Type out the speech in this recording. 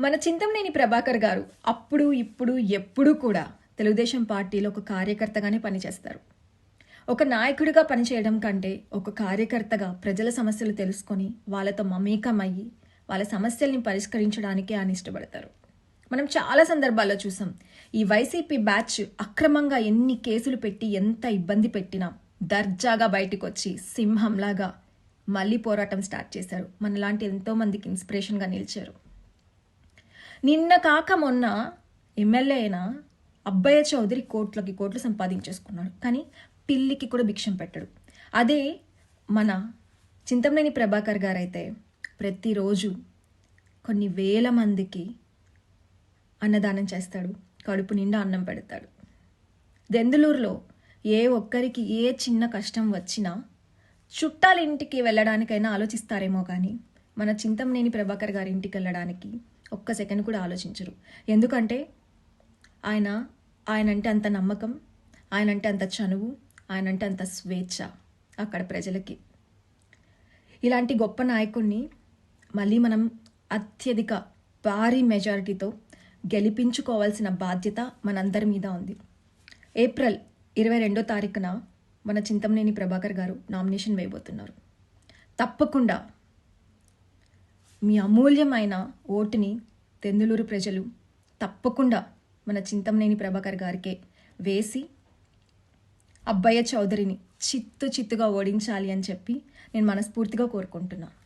మన చింతమనేని ప్రభాకర్ గారు అప్పుడు ఇప్పుడు ఎప్పుడూ కూడా తెలుగుదేశం పార్టీలో ఒక కార్యకర్తగానే పనిచేస్తారు. ఒక నాయకుడిగా పనిచేయడం కంటే ఒక కార్యకర్తగా ప్రజల సమస్యలు తెలుసుకొని వాళ్ళతో మమేకం అయ్యి వాళ్ళ సమస్యల్ని పరిష్కరించడానికి ఆయన ఇష్టపడతారు. మనం చాలా సందర్భాల్లో చూసాం ఈ వైసీపీ బ్యాచ్ అక్రమంగా ఎన్ని కేసులు పెట్టి ఎంత ఇబ్బంది పెట్టినా దర్జాగా బయటకు వచ్చి సింహంలాగా మళ్ళీ పోరాటం స్టార్ట్ చేశారు. మనలాంటి ఎంతోమందికి ఇన్స్పిరేషన్గా నిలిచారు. నిన్న కాక మొన్న ఎమ్మెల్యే అయిన అబ్బయ్య చౌదరి కోట్లకి కోట్లు సంపాదించేసుకున్నాడు. కానీ పిల్లికి కూడా భిక్షం పెట్టడు. అదే మన చింతమనేని ప్రభాకర్ గారు అయితే ప్రతిరోజు కొన్ని వేల మందికి అన్నదానం చేస్తాడు. కడుపు నిండా అన్నం పెడతాడు. దెందులూరులో ఏ ఒక్కరికి ఏ చిన్న కష్టం వచ్చినా చుట్టాలింటికి వెళ్ళడానికైనా ఆలోచిస్తారేమో కానీ మన చింతమనేని ప్రభాకర్ గారి ఇంటికి వెళ్ళడానికి ఒక్క సెకండ్ కూడా ఆలోచించరు. ఎందుకంటే ఆయన ఆయన అంటే అంత నమ్మకం ఆయన అంటే అంత చనువు ఆయన అంటే అంత స్వేచ్ఛ అక్కడ ప్రజలకి. ఇలాంటి గొప్ప నాయకుడిని మళ్ళీ మనం అత్యధిక భారీ మెజారిటీతో గెలిపించుకోవాల్సిన బాధ్యత మనందరి మీద ఉంది. ఏప్రిల్ ఇరవై రెండో తారీఖున మన చింతమనేని ప్రభాకర్ గారు నామినేషన్ వేయబోతున్నారు. తప్పకుండా మీ అమూల్యమైన ఓటుని తెందులూరు ప్రజలు తప్పకుండా మన చింతంనేని ప్రభాకర్ గారికే వేసి అబ్బయ్య చౌదరిని చిత్తు చిత్తుగా ఓడించాలి అని చెప్పి నేను మనస్ఫూర్తిగా కోరుకుంటున్నాను